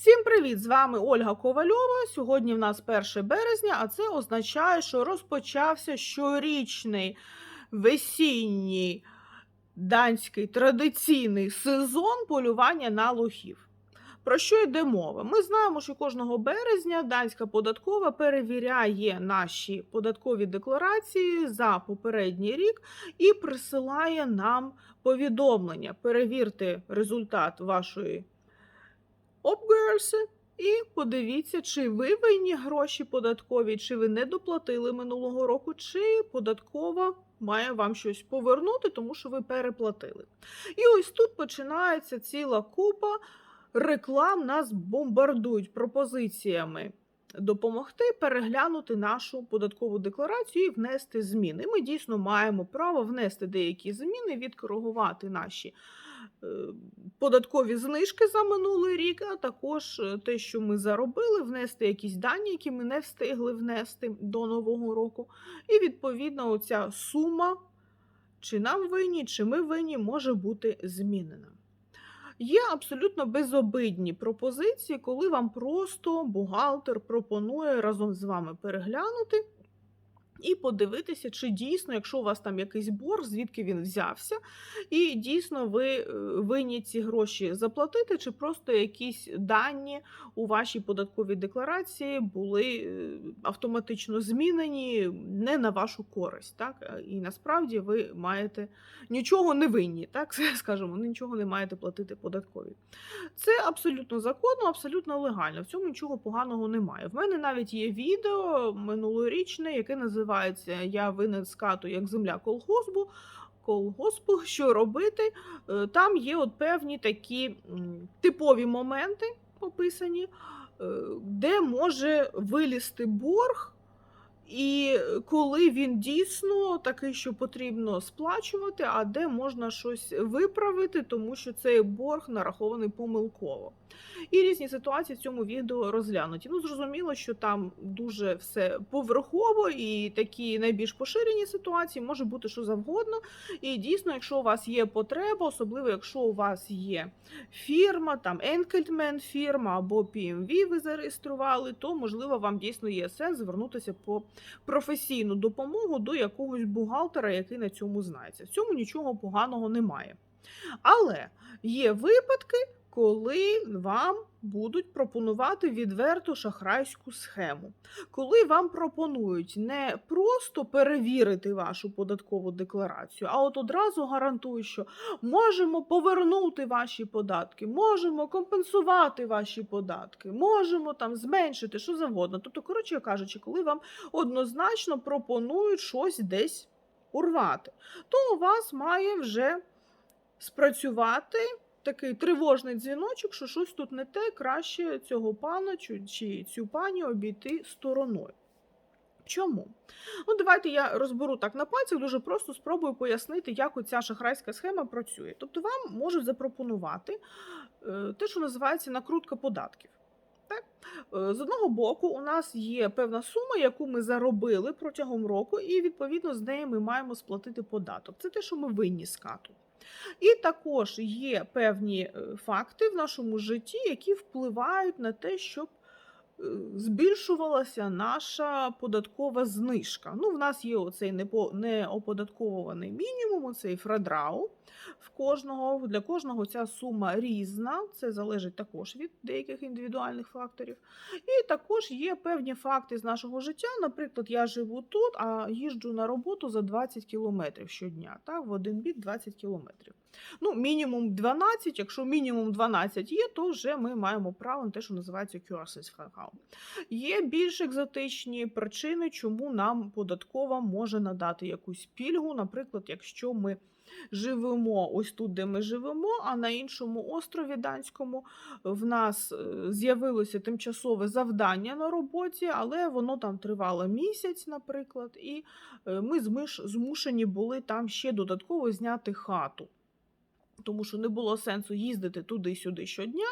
Всім привіт! З вами Ольга Ковальова. Сьогодні в нас 1 березня, а це означає, що розпочався щорічний весінній данський традиційний сезон полювання на лохів. Про що йде мова? Ми знаємо, що кожного березня данська податкова перевіряє наші податкові декларації за попередній рік і присилає нам повідомлення. Перевірте результат вашої обгерси і подивіться, чи ви винні гроші податкові, чи ви не доплатили минулого року, чи податкова має вам щось повернути, тому що ви переплатили. І ось тут починається ціла купа реклам, нас бомбардують пропозиціями. Допомогти переглянути нашу податкову декларацію і внести зміни. Ми дійсно маємо право внести деякі зміни, відкоригувати наші податкові знижки за минулий рік, а також е, те, що ми заробили, внести якісь дані, які ми не встигли внести до нового року. І відповідно, оця сума, чи нам винні, чи ми винні, може бути змінена. Є абсолютно безобидні пропозиції, коли вам просто бухгалтер пропонує разом з вами переглянути і подивитися, чи дійсно, якщо у вас там якийсь борг, звідки він взявся, і дійсно ви е, винні ці гроші заплатити, чи просто якісь дані у вашій податковій декларації були е, автоматично змінені не на вашу користь. Так? І насправді ви маєте нічого не винні, так скажемо, нічого не маєте платити податкові. Це абсолютно законно, абсолютно легально. В цьому нічого поганого немає. В мене навіть є відео минулорічне, яке називається Я винен скату як земля колгоспу. Колгоспу, що робити? Е, Там є от певні такі типові моменти описані, е, де може вилізти борг, і коли він дійсно такий, що потрібно сплачувати, а де можна щось виправити, тому що цей борг нарахований помилково. І різні ситуації в цьому відео розглянуті. Ну, зрозуміло, що там дуже все поверхово, і такі найбільш поширені ситуації може бути що завгодно. І дійсно, якщо у вас є потреба, особливо якщо у вас є фірма, там Енкельтмен фірма або PMV ви зареєстрували, то можливо вам дійсно є сенс звернутися по професійну допомогу до якогось бухгалтера, який на цьому знається. В цьому нічого поганого немає. Але є випадки, коли вам будуть пропонувати відверту шахрайську схему. Коли вам пропонують не просто перевірити вашу податкову декларацію, а от одразу гарантують, що можемо повернути ваші податки, можемо компенсувати ваші податки, можемо там зменшити що завгодно. Тобто, коротше кажучи, коли вам однозначно пропонують щось десь урвати, то у вас має вже спрацювати такий тривожний дзвіночок, що щось тут не те, краще цього пана чи, цю пані обійти стороною. Чому? Ну, давайте я розберу так на пальцях, дуже просто спробую пояснити, як оця шахрайська схема працює. Тобто, вам можуть запропонувати е, те, що називається накрутка податків. Так? Е, З одного боку, у нас є певна сума, яку ми заробили протягом року, і відповідно з неї ми маємо сплатити податок. Це те, що ми винні з кату. І також є певні е, факти в нашому житті, які впливають на те, щоб збільшувалася наша податкова знижка. Ну, в нас є оцей неоподатковуваний мінімум, оцей фрадрау. В кожного, для кожного ця сума різна, це залежить також від деяких індивідуальних факторів. І також є певні факти з нашого життя. Наприклад, я живу тут, а їжджу на роботу за 20 кілометрів щодня. Так, в один бік 20 кілометрів. Ну, мінімум 12, якщо мінімум 12 є, то вже ми маємо право на те, що називається QRSS Є більш екзотичні причини, чому нам податкова може надати якусь пільгу. Наприклад, якщо ми живемо ось тут, де ми живемо, а на іншому острові данському в нас е, з'явилося тимчасове завдання на роботі, але воно там тривало місяць, наприклад, і е, ми змушені були там ще додатково зняти хату. Тому що не було сенсу їздити туди-сюди щодня,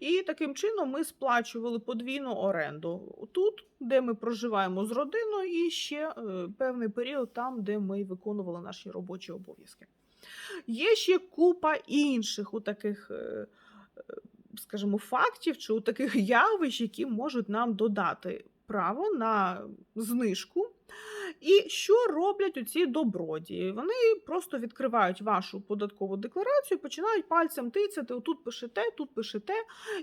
і таким чином ми сплачували подвійну оренду тут, де ми проживаємо з родиною, і ще е, певний період там, де ми виконували наші робочі обов'язки. Є ще купа інших у таких е, е, скажімо, фактів чи у таких явищ, які можуть нам додати право на знижку. І що роблять оці добродії? Вони просто відкривають вашу податкову декларацію, починають пальцем тицяти, отут пишете, тут пишете,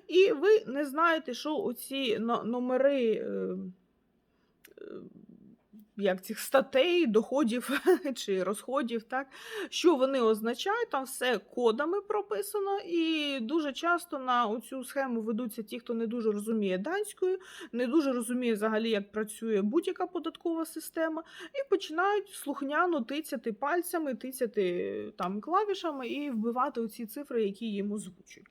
і ви не знаєте, що оці номери. Як цих статей, доходів чи розходів, так що вони означають, там все кодами прописано, і дуже часто на цю схему ведуться ті, хто не дуже розуміє данською, не дуже розуміє взагалі, як працює будь-яка податкова система, і починають слухняно тицяти пальцями, тицяти там клавішами і вбивати оці цифри, які їм озвучують.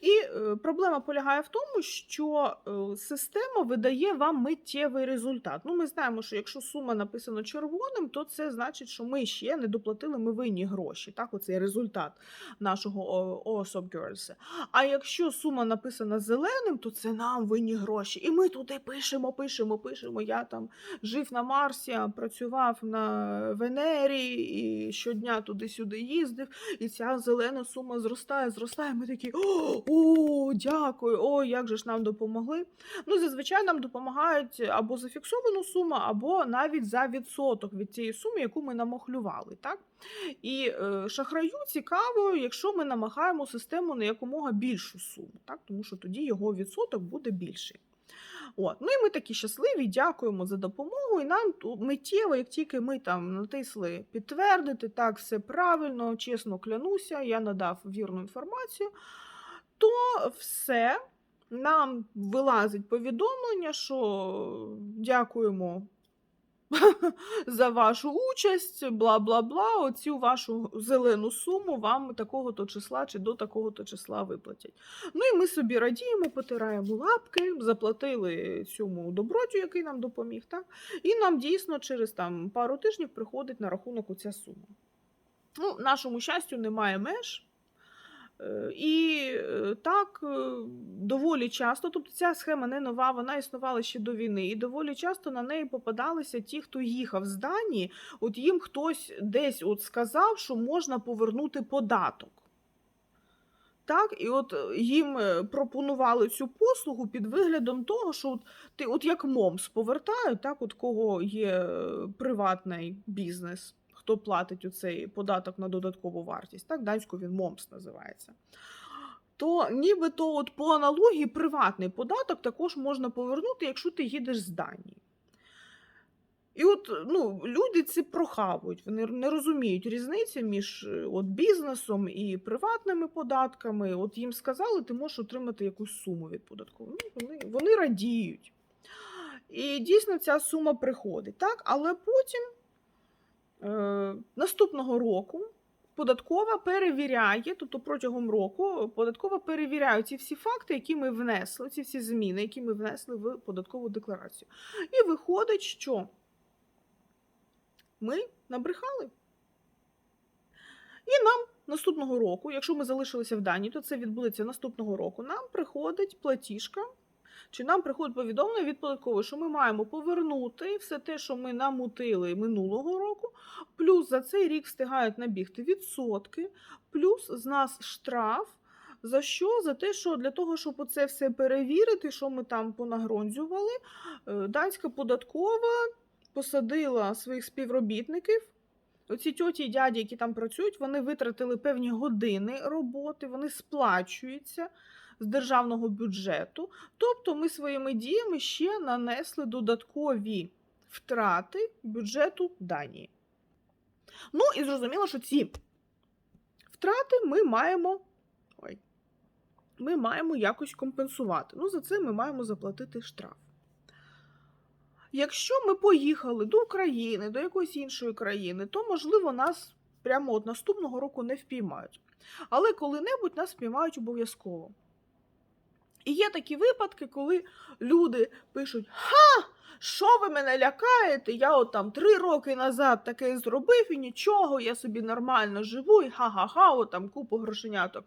І е, проблема полягає в тому, що е, система видає вам миттєвий результат. Ну, ми знаємо, що якщо сума написана червоним, то це значить, що ми ще не доплатили, ми винні гроші. Так, оцей результат нашого Girls. А якщо сума написана зеленим, то це нам винні гроші. І ми туди пишемо, пишемо, пишемо. Я там жив на Марсі, працював на Венері і щодня туди-сюди їздив, і ця зелена сума зростає, зростає. Ми такі о, о, дякую, о, як же ж нам допомогли. Ну, зазвичай нам допомагають або за фіксовану суму, або навіть за відсоток від цієї суми, яку ми намахлювали. Так? І е, шахраю цікаво, якщо ми намагаємо систему на якомога більшу суму, так? тому що тоді його відсоток буде більший. От. Ну і ми такі щасливі, дякуємо за допомогу. І нам миттєво, як тільки ми там натисли підтвердити, так, все правильно, чесно клянуся, я надав вірну інформацію, то все. Нам вилазить повідомлення, що дякуємо за вашу участь, бла бла бла. Оцю вашу зелену суму вам такого-то числа чи до такого-то числа виплатять. Ну і ми собі радіємо, потираємо лапки, заплатили цьому добродію, який нам допоміг. Так? І нам дійсно через там пару тижнів приходить на рахунок оця сума. Ну, нашому щастю, немає меж. Е, І е, так е, доволі часто, тобто ця схема не нова, вона існувала ще до війни, і доволі часто на неї попадалися ті, хто їхав з Данії, от їм хтось десь от сказав, що можна повернути податок. Так, і от їм пропонували цю послугу під виглядом того, що от ти, от як МОМС повертають, так, от кого є приватний бізнес, хто платить оцей податок на додаткову вартість, так, данською він МОМС називається. То нібито от по аналогії приватний податок також можна повернути, якщо ти їдеш з Данії. І от ну, люди це прохавують, вони не розуміють різниці між е, от, бізнесом і приватними податками. От їм сказали, ти можеш отримати якусь суму від податкової. Ну, вони, вони радіють. І дійсно ця сума приходить. Так? Але потім наступного року податкова перевіряє, тобто протягом року податкова перевіряє ці всі факти, які ми внесли, ці всі зміни, які ми внесли в податкову декларацію. І виходить, що ми набрехали. І нам наступного року, якщо ми залишилися в Данії, то це відбудеться наступного року. Нам приходить платіжка, чи нам приходить повідомлення від податкової, що ми маємо повернути все те, що ми намутили минулого року, плюс за цей рік встигають набігти відсотки, плюс з нас штраф. За що? За те, що для того, щоб оце все перевірити, що ми там понагронзювали, е, данська податкова посадила своїх співробітників. Оці тьоті і дяді, які там працюють, вони витратили певні години роботи, вони сплачуються з державного бюджету. Тобто ми своїми діями ще нанесли додаткові втрати бюджету Данії. Ну і зрозуміло, що ці втрати ми маємо. Ой, ми маємо якось компенсувати. Ну, за це ми маємо заплатити штраф. Якщо ми поїхали до України, до якоїсь іншої країни, то, можливо, нас прямо от наступного року не впіймають. Але коли-небудь нас впіймають обов'язково. І є такі випадки, коли люди пишуть: Ха! Що ви мене лякаєте? Я от там три роки назад таке зробив і нічого, я собі нормально живу, і ха-ха-ха, от там купу грошеняток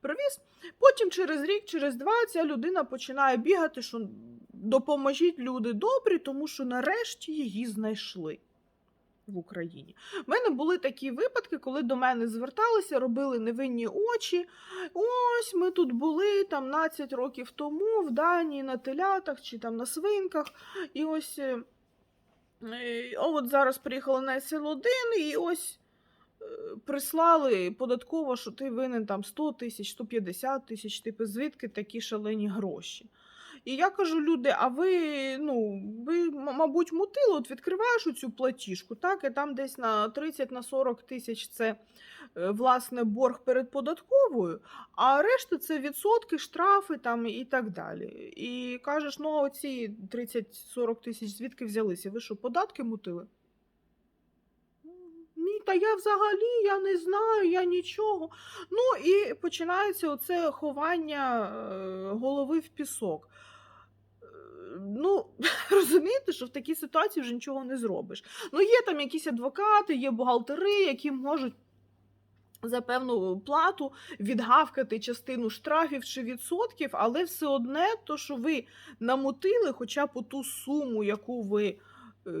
привіз. Потім через рік, через два ця людина починає бігати, що допоможіть люди добрі, тому що нарешті її знайшли. В Україні. У мене були такі випадки, коли до мене зверталися, робили невинні очі. Ось ми тут були там 12 років тому в Данії на телятах чи там на свинках. І ось е, е, от зараз приїхали на СЛ1 і ось е, прислали податково, що ти винен там 100 тисяч, 150 тисяч, типу, звідки такі шалені гроші. І я кажу, люди, а ви, ну, ви, мабуть, мутили, от відкриваєш цю платіжку, так, і там десь на 30 на 40 тисяч це е, власне борг перед податковою, а решта це відсотки, штрафи там і так далі. І кажеш, ну, оці 30-40 тисяч звідки взялися? Ви що, податки мутили? Та я взагалі я не знаю, я нічого. Ну і починається оце ховання е, голови в пісок. Ну, розумієте, що в такій ситуації вже нічого не зробиш. Ну, є там якісь адвокати, є бухгалтери, які можуть за певну плату відгавкати частину штрафів чи відсотків, але все одне, то, що ви намутили хоча б ту суму, яку ви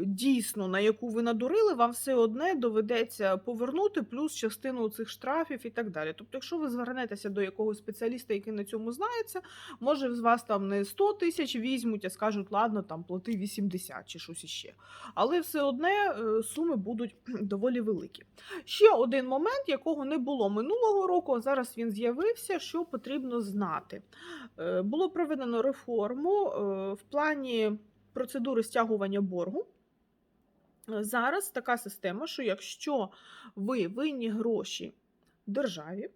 дійсно на яку ви надурили, вам все одне доведеться повернути плюс частину цих штрафів і так далі. Тобто, якщо ви звернетеся до якогось спеціаліста, який на цьому знається, може з вас там не 100 тисяч візьмуть, а скажуть, ладно, там плати 80 чи щось іще. Але все одне е, суми будуть доволі великі. Ще один момент, якого не було минулого року, а зараз він з'явився, що потрібно знати. Е, Було проведено реформу е, в плані процедури стягування боргу. Зараз така система, що якщо ви винні гроші державі,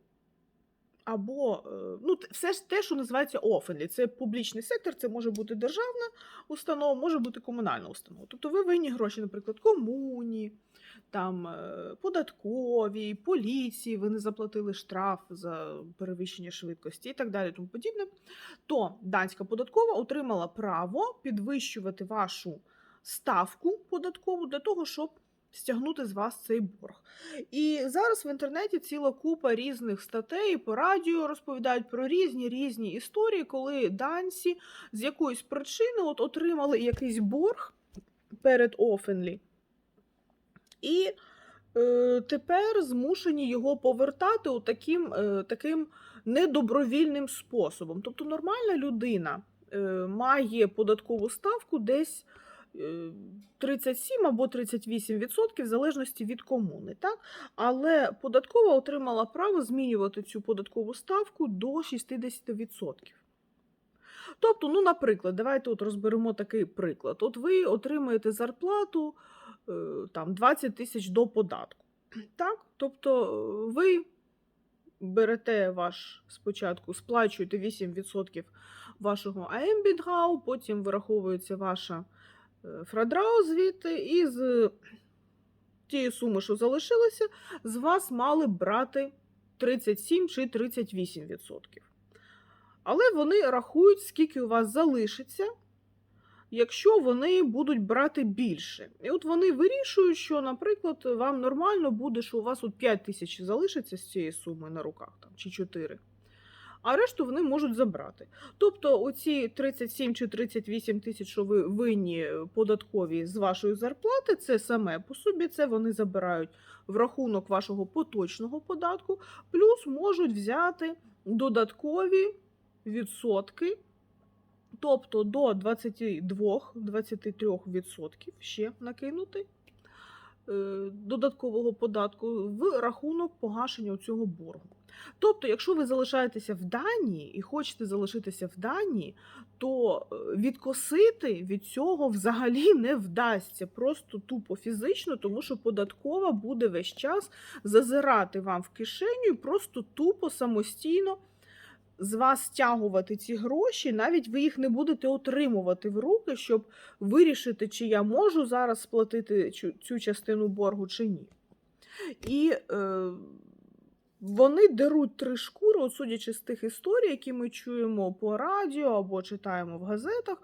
або е, ну, все ж те, що називається офенлі, це публічний сектор, це може бути державна установа, може бути комунальна установа. Тобто ви винні гроші, наприклад, комуні, там е, податковій, поліції, ви не заплатили штраф за перевищення швидкості і так далі, тому подібне, то данська податкова отримала право підвищувати вашу ставку податкову для того, щоб стягнути з вас цей борг. І зараз в інтернеті ціла купа різних статей по радіо розповідають про різні різні історії, коли данці з якоїсь причини от отримали якийсь борг перед Офенлі. І е, тепер змушені його повертати у таким, е, таким недобровільним способом. Тобто нормальна людина е, має податкову ставку десь 37 або 38% в залежності від комуни. Так? Але податкова отримала право змінювати цю податкову ставку до 60%. Тобто, ну, наприклад, давайте от розберемо такий приклад. От ви отримаєте зарплату е, там 20 тисяч до податку. Так? Тобто е, ви берете ваш спочатку, сплачуєте 8% вашого АМБІДГАУ, потім вираховується ваша фрадрау звідти, і з тієї суми, що залишилося, з вас мали брати 37 чи 38%. Але вони рахують, скільки у вас залишиться, якщо вони будуть брати більше. І от вони вирішують, що, наприклад, вам нормально буде, що у вас от 5 тисяч залишиться з цієї суми на руках там, чи 4. А решту вони можуть забрати. Тобто, оці 37 чи 38 тисяч, що ви винні податкові з вашої зарплати, це саме по собі, це вони забирають в рахунок вашого поточного податку, плюс можуть взяти додаткові відсотки, тобто до 22-23% ще накинути додаткового податку в рахунок погашення цього боргу. Тобто, якщо ви залишаєтеся в Данії і хочете залишитися в Данії, то е, відкосити від цього взагалі не вдасться, просто тупо фізично, тому що податкова буде весь час зазирати вам в кишеню і просто тупо самостійно з вас стягувати ці гроші, навіть ви їх не будете отримувати в руки, щоб вирішити, чи я можу зараз сплатити цю, частину боргу чи ні. І е, вони деруть три шкури, от судячи з тих історій, які ми чуємо по радіо або читаємо в газетах.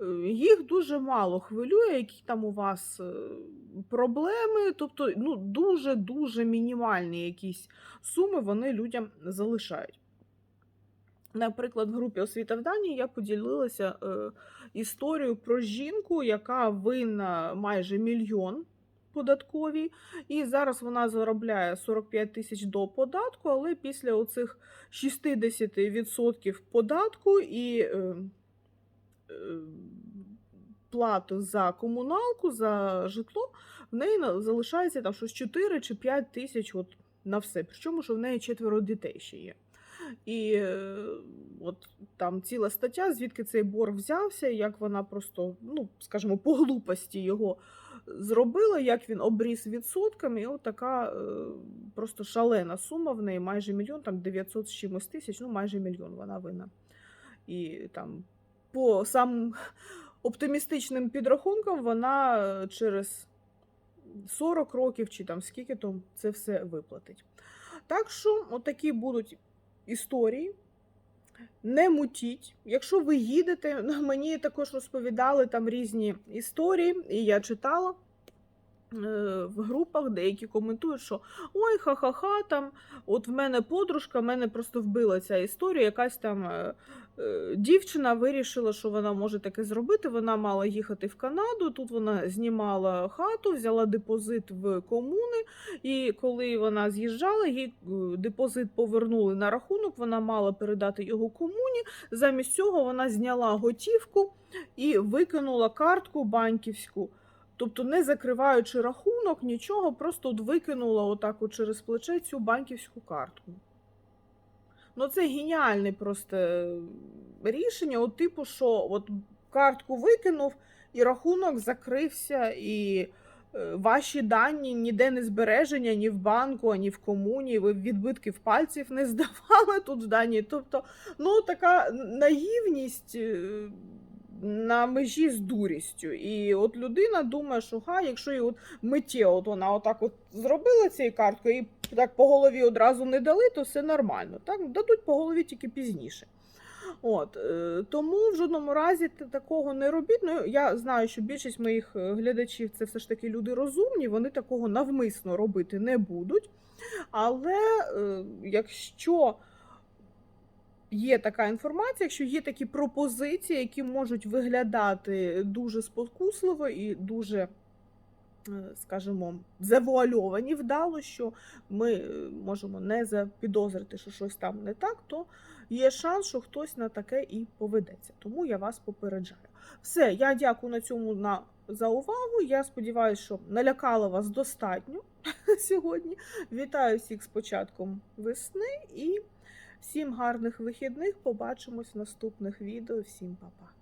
е, Їх дуже мало хвилює, які там у вас е, проблеми, тобто ну, дуже-дуже мінімальні якісь суми вони людям залишають. Наприклад, в групі освіта в Данії я поділилася е, історією про жінку, яка винна майже мільйон податковій. І зараз вона заробляє 45 тисяч до податку, але після оцих 60% податку і е, е, плату за комуналку, за житло, в неї залишається там щось 4 чи 5 тисяч от, на все. Причому, що в неї четверо дітей ще є. І е, от там ціла стаття, звідки цей борг взявся, як вона просто, ну, скажімо, по глупості його зробила, як він обріс відсотками, і от така е, просто шалена сума в неї, майже мільйон, там 900 з чимось тисяч, ну майже мільйон вона винна. І там по самим оптимістичним підрахункам вона е, через 40 років чи там скільки то це все виплатить. Так що, отакі будуть історії. Не мутіть. Якщо ви їдете, мені також розповідали там різні історії, і я читала е, в групах, деякі коментують, що ой, ха-ха-ха, там, от в мене подружка, мене просто вбила ця історія. Якась там е, дівчина вирішила, що вона може таке зробити. Вона мала їхати в Канаду. Тут вона знімала хату, взяла депозит в комуни, і коли вона з'їжджала, їй е, депозит повернули на рахунок. Вона мала передати його комуні. Замість цього вона зняла готівку і викинула картку банківську. Тобто, не закриваючи рахунок, нічого, просто от викинула отак от через плече цю банківську картку. Ну, це геніальне просто е, рішення, от типу, що от картку викинув, і рахунок закрився, і е, ваші дані ніде не збереження, ні в банку, ані в комуні. Ви відбитків пальців не здавали тут в дані. Тобто, ну така наївність. е, На межі з дурістю. І от людина думає, що га, якщо їй от миттєво от вона отак от зробила цією карткою і так по голові одразу не дали, то все нормально. Так? Дадуть по голові тільки пізніше. От, е, тому в жодному разі такого не робіть. Ну, я знаю, що більшість моїх е, глядачів це все ж таки люди розумні, вони такого навмисно робити не будуть. Але е, якщо є така інформація, якщо є такі пропозиції, які можуть виглядати дуже спокусливо і дуже, скажімо, завуальовані вдало, що ми е, можемо не запідозрити, що щось там не так, то є шанс, що хтось на таке і поведеться. Тому я вас попереджаю. Все, я дякую на цьому на, за увагу. Я сподіваюся, що налякала вас достатньо сьогодні. Вітаю всіх з початком весни і всім гарних вихідних. Побачимось в наступних відео. Всім па-па.